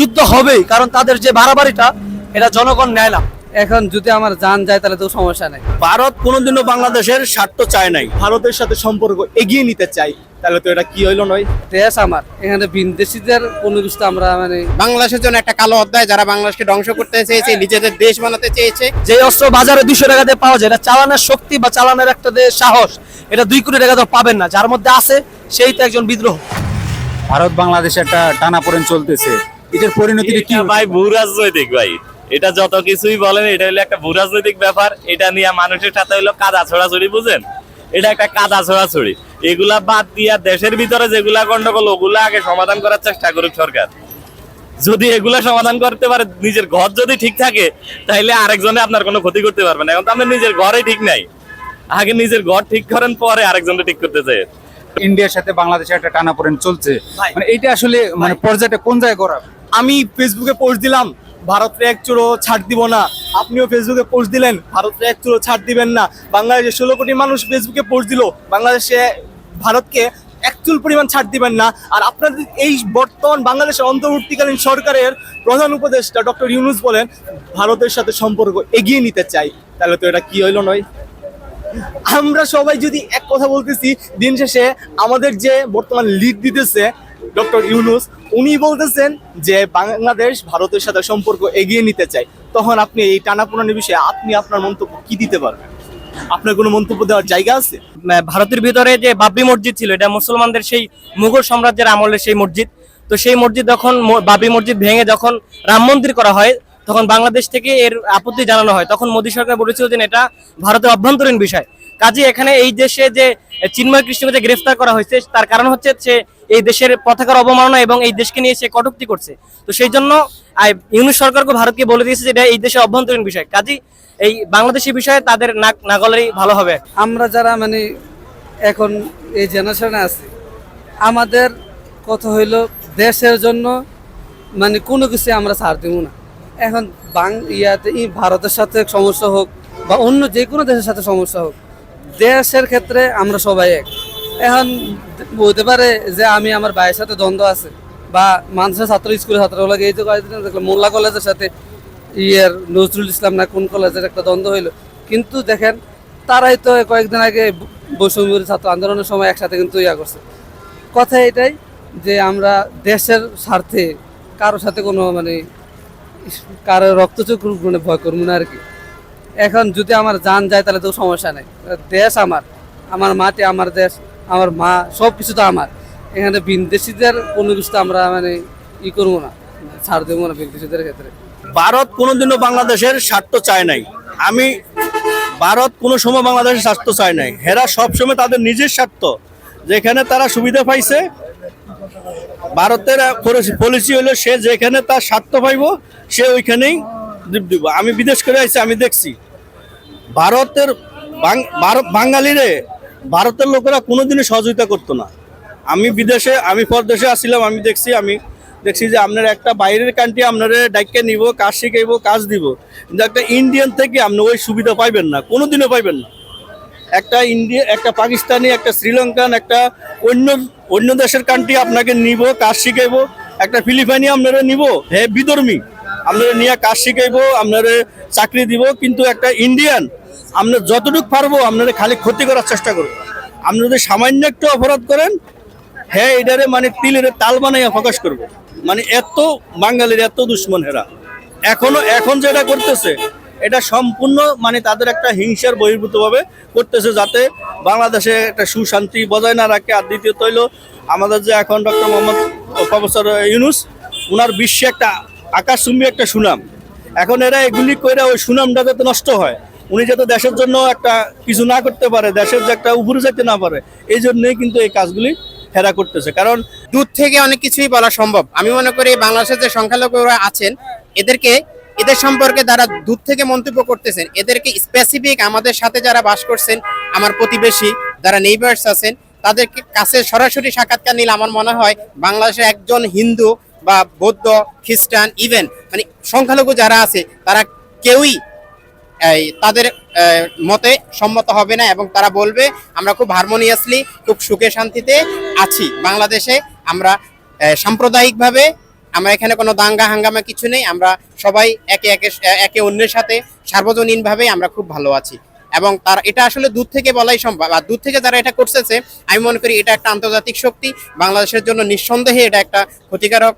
যুদ্ধ হবেই কারণ তাদের যে বাড়াবাড়িটা এটা জনগণ নেয় না। এখন যদি আমার জান যায় তাহলে তো সমস্যা নেই। ভারত কোনোদিনও বাংলাদেশের স্বার্থ চায় নাই। ভারতের সাথে সম্পর্ক এগিয়ে নিতে চাই তাহলে তো এটা কি হইল নয়? দেশ আমার। এখানে বিদেশিদের কোনো কিছু আমরা মানে বাংলাদেশের জন্য একটা কালো অধ্যায় যারা বাংলাদেশকে ধ্বংস করতে চেয়েছে নিজেদের দেশ বানাতে চেয়েছে। যে অস্ত্র বাজারে দুশো টাকা দিয়ে পাওয়া যায় এটা চালানোর শক্তি বা চালানোর একটা যে সাহস এটা দুই কোটি টাকা তো পাবেন না। যার মধ্যে আছে সেই তো একজন বিদ্রোহ। ভারত বাংলাদেশে একটা টানাপোড়েন চলতেছে। এটার পরিণতিটা কি ভাই ভূ রাজনৈতিক ভাই। এটা যত কিছুই বলেন এটা হলো একটা ভূ রাজনৈতিক ব্যাপার। এটা নিয়ে মানুষের সাথে হলো কাদা ছড়াছড়ি বুঝেন? এটা একটা কাদা ছড়াছড়ি। এগুলা বাদ দিয়া দেশের ভিতরে যেগুলা গন্ডগোল ওগুলা আগে সমাধান করার চেষ্টা করুক সরকার। যদি এগুলা সমাধান করতে পারে নিজের ঘর যদি ঠিক থাকে তাহলে আরেকজনে আপনার কোনো ক্ষতি করতে পারবে না। এখন তো আপনার নিজের ঘরে ঠিক নাই। আগে নিজের ঘর ঠিক করেন পরে আরেকজনকে ঠিক করতে চাই। ইন্ডিয়ার সাথে বাংলাদেশে একটা টানাপোড়েন চলছে। মানে এটা আসলে মানে পর্যায়টা কোন জায়গায় গড়াবে? আমি ফেসবুকে পোস্ট দিলাম, ভারতরে এক চুরো ছাড় দিব না। আপনিও ফেসবুকে পোস্ট দিলেন, ভারতরে এক চুরো ছাড় দিবেন না। বাংলাদেশে ষোলো কোটি মানুষ ফেসবুকে পোস্ট দিল, বাংলাদেশে ভারতকে এক চুল পরিমাণ ছাড় দিবেন না। আর আপনাদের এই বর্তমান বাংলাদেশের অন্তর্বর্তীকালীন সরকারের প্রধান উপদেষ্টা ডক্টর ইউনুস বলেন, ভারতের সাথে সম্পর্ক এগিয়ে নিতে চাই। তাহলে তো এটা কি হইল নয়? আমরা সবাই যদি এক কথা বলতেছি, দিন শেষে আমাদের যে বর্তমান লিড দিতেছে ডক্টর ইউনুস, উনি বলতেছেন যে বাংলাদেশ ভারতের সাথে সম্পর্ক এগিয়ে নিতে চায়। তখন আপনি এই টানাপোড়ানের বিষয়ে আপনি আপনার মন্তব্য কি দিতে পারবেন? আপনার কোনো মন্তব্য দেওয়ার জায়গা আছে? ভারতের ভিতরে যে বাবরি মসজিদ ছিল, এটা মুসলমানদের সেই মুঘল সাম্রাজ্যের আমলের সেই মসজিদ। তো সেই মসজিদ যখন বাবরি মসজিদ ভেঙে যখন রাম মন্দির করা হয়, তখন বাংলাদেশ থেকে এর আপত্তি জানানো হয়। তখন মোদী সরকার বলেছিল যে এটা ভারতের অভ্যন্তরীণ বিষয়। কাজে এখানে এই দেশে যে চিন্ময় কৃষ্ণকে যে গ্রেফতার করা হয়েছে, তার কারণ হচ্ছে সে এই দেশের পতাকার অবমাননা এবং এই দেশকে নিয়ে সে কটুক্তি করছে। তো সেই জন্য ইউনুস সরকারকে ভারতকে বলে দিয়েছে যে এটা এই দেশের অভ্যন্তরীণ বিষয়। কাজী এই বাংলাদেশি বিষয়ে তাদের নাক নাগলেরই ভালো হবে। আমরা যারা মানে এখন এই জেনারেশনে আছি, আমাদের কথা হইল দেশের জন্য মানে কোনো কিছু আমরা ছাড় দিব না। এখন বাং, ইয়াতে ভারতের সাথে সমস্যা হোক বা অন্য যে কোনো দেশের সাথে সমস্যা হোক, দেশের ক্ষেত্রে আমরা সবাই এক। এখন বলতে পারে যে আমি আমার ভাইয়ের সাথে দ্বন্দ্ব আছে বা মানুষের ছাত্র, স্কুলের ছাত্রগুলোকে এই যে কয়েকদিন দেখলাম, মোল্লা কলেজের সাথে ইয়ের নজরুল ইসলাম না কোন কলেজের একটা দ্বন্দ্ব হইল। কিন্তু দেখেন, তারাই তো কয়েকদিন আগে বৈষম্য ছাত্র আন্দোলনের সময় একসাথে কিন্তু ইয়া করছে। কথা এটাই যে আমরা দেশের স্বার্থে কারোর সাথে কোনো মানে কারও রক্তচক্ষু মানে ভয় করব না আর কি। এখন যদি আমার জান যায়, তাহলে তো সমস্যা নেই। দেশ আমার আমার মাটি, আমার দেশ। আমার মা, সব কিছু তো আমার। এখানে বিদেশিদের কোনো কিছু আমরা মানে ই করব না, ছাড় দেবো না বিদেশিদের ক্ষেত্রে। ভারত কোনোদিনও বাংলাদেশের স্বার্থ চায় নাই। আমি ভারত কোনো সময় বাংলাদেশের স্বার্থ চায় নাই। হেরা সবসময় তাদের নিজের স্বার্থ, যেখানে তারা সুবিধা পাইছে। ভারতের পলিসি হলো সে যেখানে তার স্বার্থ পাইব, সে ওইখানেই দিব দিব। আমি বিদেশ করে আইছি, আমি দেখছি। ভারতের বাঙালিরে ভারতের লোকেরা কোনোদিনই সহযোগিতা করতো না। আমি বিদেশে, আমি পরদেশে আসছিলাম আমি দেখছি আমি দেখছি যে আপনার একটা বাইরের কান্ট্রি আপনার ডাইকে নিব, কাজ শিখাইব, কাজ দিব। কিন্তু একটা ইন্ডিয়ান থেকে আপনি ওই সুবিধা পাইবেন না, কোনোদিনও পাইবেন না। একটা ইন্ডিয়া একটা পাকিস্তানি, একটা শ্রীলঙ্কান, একটা অন্য অন্য দেশের কান্ট্রি আপনাকে নিব, কাজ শিখাইবো। একটা ফিলিপাইনি আপনারা নিব, হে বিধর্মী আপনারা নিয়ে কাজ শিখাইবো, আপনারা চাকরি দিব। কিন্তু একটা ইন্ডিয়ান আমরা যতটুকু পারব আপনারা খালি ক্ষতি করার চেষ্টা করব। আপনি যদি সামান্য একটু অপরাধ করেন হ্যাঁ এটারে মানে তিলের তাল বানাইয়া প্রকাশ করব। মানে এত বাঙালির, এত দুশ্মন হেরা। এখনও, এখন যেটা করতেছে, এটা সম্পূর্ণ মানে তাদের একটা হিংসার বহির্ভূতভাবে করতেছে যাতে বাংলাদেশে একটা সুশান্তি বজায় না রাখে। আর দ্বিতীয়ত হইল, আমাদের যে এখন ডক্টর মোহাম্মদ প্রফেসর ইউনুস ওনার বিশ্বে একটা আকাশচুম্বী একটা সুনাম। এখন এরা এগুলি করে ওই সুনামটা যাতে নষ্ট হয়। উনি যাতে দেশের জন্য একটা কিছু না করতে পারে, দেশের যে একটা উপরে যেতে না পারে, এই জন্যই কিন্তু এই কাজগুলি হেরা করতেছে। কারণ দূর থেকে অনেক কিছুই বলা সম্ভব। আমি মনে করি বাংলাদেশের যে সংখ্যালঘুরা আছেন, এদেরকে এদের সম্পর্কে যারা দূর থেকে মন্তব্য করতেছেন, এদেরকে স্পেসিফিক আমাদের সাথে যারা বাস করছেন, আমার প্রতিবেশী যারা নেইবার্স আছেন, তাদেরকে কাছে সরাসরি সাক্ষাৎকার নিলে আমার মনে হয় বাংলাদেশের একজন হিন্দু বা বৌদ্ধ, খ্রিস্টান ইভেন মানে সংখ্যালঘু যারা আছে, তারা কেউই এই, তাদের মতে সম্মত হবে না এবং তারা বলবে, আমরা খুব হারমোনিয়াসলি খুব সুখে শান্তিতে আছি। বাংলাদেশে আমরা সাম্প্রদায়িকভাবে আমরা এখানে কোনো দাঙ্গা, হাঙ্গামা কিছু নেই। আমরা সবাই একে একে একে অন্যের সাথে সার্বজনীনভাবে আমরা খুব ভালো আছি। এবং তার, এটা আসলে দূর থেকে বলাই সম্ভব। আর দূর থেকে যারা এটা করতেছে, আমি মনে করি এটা একটা আন্তর্জাতিক শক্তি। বাংলাদেশের জন্য নিঃসন্দেহে এটা একটা ক্ষতিকারক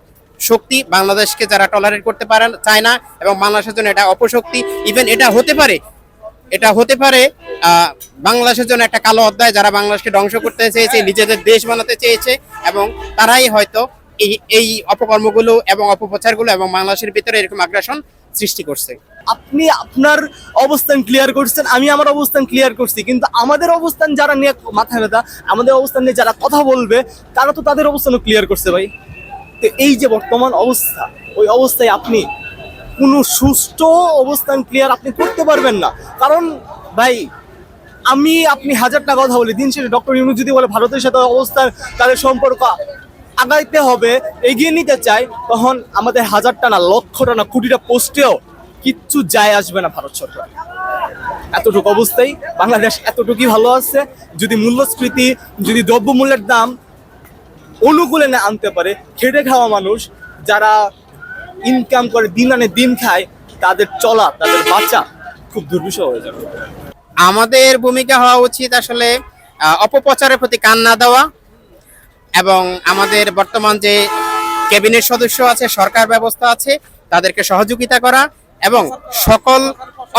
শক্তি বাংলাদেশকে যারা টলারেট করতে পারে, চায় না, এবং বাংলাদেশের জন্য এটা অপশক্তি। ইভেন এটা হতে পারে, এটা হতে পারে বাংলাদেশের জন্য একটা কালো অধ্যায় যারা বাংলাদেশকে ধ্বংস করতে চেয়েছে, নিজেদের দেশ বানাতে চেয়েছে, এবং তারাই হয়তো এই এই অপকর্মগুলো এবং অপপ্রচারগুলো এবং বাংলাদেশের ভিতরে এরকম আগ্রাসন সৃষ্টি করছে। আপনি আপনার অবস্থান ক্লিয়ার করছেন, আমি আমার অবস্থান ক্লিয়ার করছি, কিন্তু আমাদের অবস্থান যারা নিয়ে মাথা ব্যথা, আমাদের অবস্থান নিয়ে যারা কথা বলবে, তারা তো তাদের অবস্থানও ক্লিয়ার করছে ভাই। তো এই যে বর্তমান অবস্থা, ওই অবস্থায় আপনি কোনো সুষ্ঠু অবস্থান ক্লিয়ার আপনি করতে পারবেন না। কারণ ভাই, আমি আপনি হাজারটা কথা বলি, দিন শেষে ডক্টর ইউনুস যদি বলে ভারতের সাথে অবস্থান, তাদের সম্পর্ক আগাইতে হবে, এগিয়ে নিতে চাই, তখন আমাদের হাজারটা না, লক্ষটা না, কোটিটা পোস্টেও কিচ্ছু যায় আসবে না ভারত সরকার। এতটুকু অবস্থায় বাংলাদেশ এতটুকুই ভালো আছে, যদি মূল্যস্ফীতি, যদি দ্রব্যমূল্যের দাম অনুকূলে না আনতে পারে। খেটে খাওয়া মানুষ, যারা ইনকাম করে, দিন আনে দিন খায়, তাদের চলা, তাদের বাঁচা খুব দুর্বিষহ হয়ে যাবে। আমাদের ভূমিকা হওয়া উচিত আসলে অপপ্রচারের প্রতি কান না দেওয়া এবং আমাদের বর্তমান যে ক্যাবিনেট সদস্য আছে, সরকার ব্যবস্থা আছে, তাদেরকে সহযোগিতা করা এবং সকল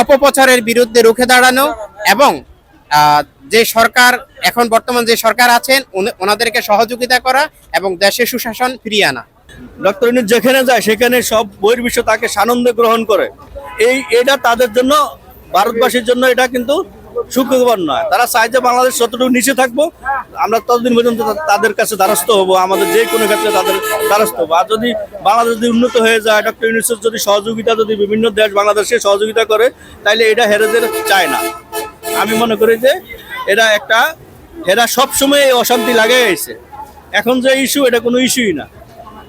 অপপ্রচারের বিরুদ্ধে রুখে দাঁড়ানো এবং যে সরকার এখন বর্তমান যে সরকার আছেন ওনাদেরকে সহযোগিতা করা এবং দেশে সুশাসন ফিরিয়ে আনা। ডক্টর যেখানে যায়, সেখানে সব বহির্বিশ্ব তাকে সানন্দে গ্রহণ করে। এই, এটা তাদের জন্য, ভারতবাসীর জন্য এটা কিন্তু সুখবর নয়। তারা চায় যে বাংলাদেশ যতটুকু নিচে থাকব, আমরা ততদিন পর্যন্ত তাদের কাছে দ্বারস্থ হব, আমাদের যে কোনো ক্ষেত্রে তাদের দ্বারস্থ হব। আর যদি বাংলাদেশ যদি উন্নত হয়ে যায়, ডক্টর ইউনুসের যদি সহযোগিতা, যদি বিভিন্ন দেশ বাংলাদেশকে সহযোগিতা করে তাহলে এটা হেরেদের চায় না। আমি মনে করি যে এটা একটা এরা সবসময় অশান্তি লাগে এসে এখন যে ইস্যু এটা কোনো ইস্যুই না।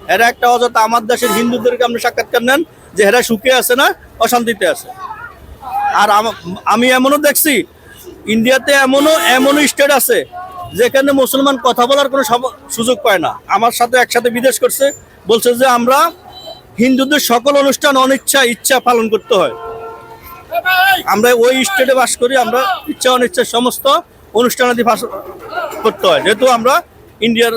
এরা একটা অযথা আমার দেশের হিন্দুদেরকে আপনি সাক্ষাৎকার নেন যে এরা সুখে আছে না, অশান্তিতে আছে। আর আম- এমনও দেখছি, ইন্ডিয়াতে এমনও এমনও স্টেট আছে যেখানে মুসলমান কথা বলার কোনো সুযোগ পায় না। আমার সাথে একসাথে বিদেশ করছে, বলছে যে আমরা হিন্দুদের সকল অনুষ্ঠান অনিচ্ছা, ইচ্ছা পালন করতে হয়। আমরা ওই স্টেটে বাস করি, আমরা ইচ্ছা অনিচ্ছা সমস্ত অনুষ্ঠানাদি ভাষ- করতে হয়। যেহেতু আমরা ইন্ডিয়ার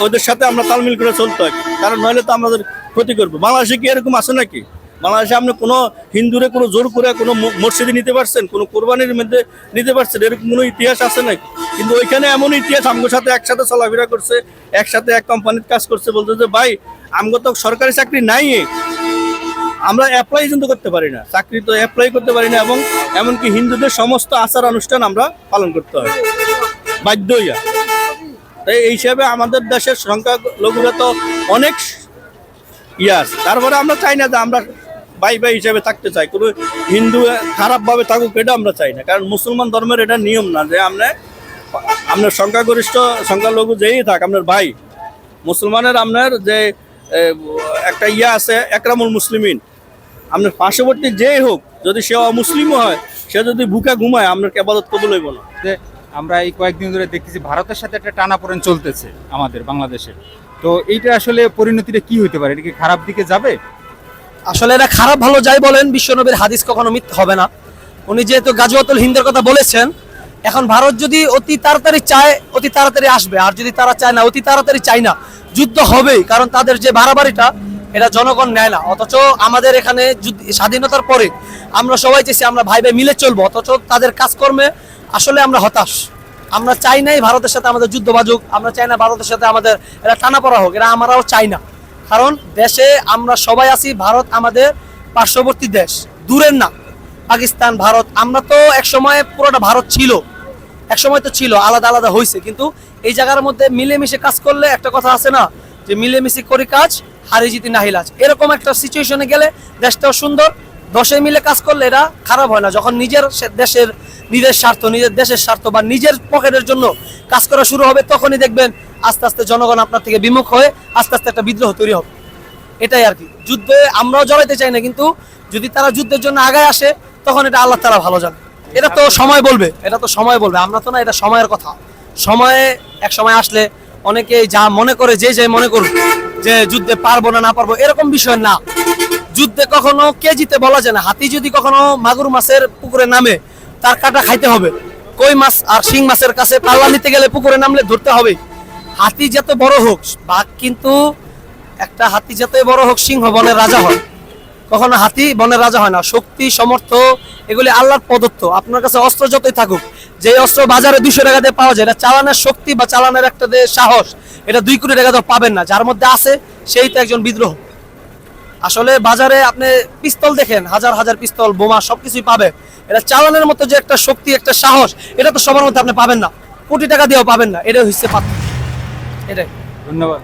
ওদের সাথে আমরা তালমিল করে চলতে হয়, কারণ নইলে তো আমাদের ক্ষতি করব। বাংলাদেশে কি এরকম আছে নাকি? বাংলাদেশে আপনি কোনো হিন্দুরে কোনো জোর করে কোনো মসজিদে নিতে পারছেন? কোনো কোরবানির মধ্যে নিতে পারছেন? এরকম কোনো ইতিহাস আছে নাকি? কিন্তু ওইখানে এমন ইতিহাস আমগোর সাথে একসাথে চলাফেরা করছে, একসাথে এক কোম্পানির কাজ করছে বলতে যে ভাই, আমগো তো সরকারি চাকরি নাই আমরা অ্যাপ্লাই কিন্তু করতে পারি না। চাকরি তো অ্যাপ্লাই করতে পারি না এবং এমনকি হিন্দুদের সমস্ত আচার অনুষ্ঠান আমরা পালন করতে হয়। বাধ্য হইয়া। তাই এই হিসাবে আমাদের দেশের সংখ্যা লঘুরা তো অনেক ইয়াস তারপরে আমরা চাই না যে আমরা ভাই ভাই হিসাবে থাকতে চাই। কোনো হিন্দু খারাপভাবে থাকুক এটা আমরা চাই না। কারণ মুসলমান ধর্মের এটা নিয়ম না যে আমরা আপনার সংখ্যাগরিষ্ঠ, সংখ্যালঘু যেই থাক আপনার ভাই। মুসলমানের আপনার যে একটা ইয়া আছে, একরামুল মুসলিমিন। আপনার পার্শ্ববর্তী যেই হোক যদি সে অমুসলিমও হয় সে যদি বুকা ঘুমায় আপনার কেবাদত কবুল হইব না? যে আমরা এই কয়েকদিন ধরে দেখতেছি ভারতের সাথে একটা টানাপোড়েন চলতেছে আমাদের বাংলাদেশের তো এইটা আসলে পরিণতিটা কি হতে পারে? এটা কি খারাপ দিকে যাবে? আসলে এটা খারাপ ভালো যাই বলেন বিশ্বনবীর হাদিস কখনো মিথ্যা হবে না। উনি যেহেতু গাজওয়াতুল হিন্দের কথা বলেছেন এখন ভারত যদি অতি তাড়াতাড়ি চায় অতি তাড়াতাড়ি আসবে আর যদি তারা চায় না অতি তাড়াতাড়ি চায় না যুদ্ধ হবেই কারণ তাদের যে বাড়াবাড়িটা এটা জনগণ নেয় না। অথচ আমাদের এখানে স্বাধীনতার পরে আমরা সবাই চেয়েছি আমরা ভাই ভাই মিলে চলবো। অথচ তাদের কাজকর্মে আসলে আমরা হতাশ। আমরা চাই নাই ভারতের সাথে আমাদের যুদ্ধ বাজুক। আমরা চাই না ভারতের সাথে আমাদের এটা টানা পড়া হোক। এটা আমরাও চাই না। কারণ দেশে আমরা সবাই আছি, ভারত আমাদের পার্শ্ববর্তী দেশ। দূরের না। পাকিস্তান, ভারত, আমরা তো এক সময় পুরোটা ভারত ছিল। এক সময় তো ছিল, আলাদা আলাদা হয়েছে কিন্তু এই জায়গার মধ্যে মিলেমিশে কাজ করলে একটা কথা আছে না, যে মিলেমিশে করি কাজ হারি জিতি নাহিলাজ এরকম একটা সিচুয়েশনে গেলে দেশটাও সুন্দর দশে মিলে কাজ করলে এটা খারাপ হয় না। যখন নিজের দেশের, নিজের স্বার্থ, নিজের দেশের স্বার্থ বা নিজের পকেটের জন্য কাজ করা শুরু হবে, তখনই দেখবেন আস্তে আস্তে জনগণ আপনার থেকে বিমুখ হয়ে আস্তে আস্তে একটা বিদ্রোহ তৈরি হবে। এটাই আর কি। যুদ্ধে আমরাও জড়াইতে চাই না, কিন্তু যদি তারা যুদ্ধের জন্য আগায় আসে, তখন এটা আল্লাহ তারা ভালো জানে। এটা তো সময় বলবে। এটা তো সময় বলবে। আমরা তো না, এটা সময়ের কথা। সময়ে এক সময় আসলে অনেকে যা মনে করে, যে যে মনে করুক, যে যুদ্ধে পারব না না পারব, এরকম বিষয় না। যুদ্ধে কখনো কে জিতে বলা যায় না। হাতি যদি কখনো মাগুর মাছের পুকুরে নামে, তার কাটা খাইতে হবে। কই মাছ আর শিং মাছের কাছে পাল্লা নিতে গেলে পুকুরে নামলে ধরতে হবে। হাতি যত বড় হোক, বাঘ কিন্তু একটা হাতি যতই বড় হোক, সিংহ বনের রাজা হয়। কখনো হাতি বনের রাজা হয় না। শক্তি, সমর্থ, এগুলি আল্লাহর প্রদত্ত। আপনার কাছে অস্ত্র যতই থাকুক যে অস্ত্র বাজারে দুশো টাকা দিয়ে পাওয়া যায়, এটা চালানোর শক্তি বা চালানোর একটা সাহস, এটা দুই কোটি টাকা তো পাবেন না। যার মধ্যে আছে, সেই তো একজন বিদ্রোহ। আসলে বাজারে আপনি পিস্তল দেখেন, হাজার হাজার পিস্তল, বোমা, সবকিছুই পাবে এটা চালানোর মতো যে একটা শক্তি, একটা সাহস, এটা তো সবার মধ্যে আপনি পাবেন না। কোটি টাকা দিয়েও পাবেন না। এটা হচ্ছে পাত্র এটাই। ধন্যবাদ।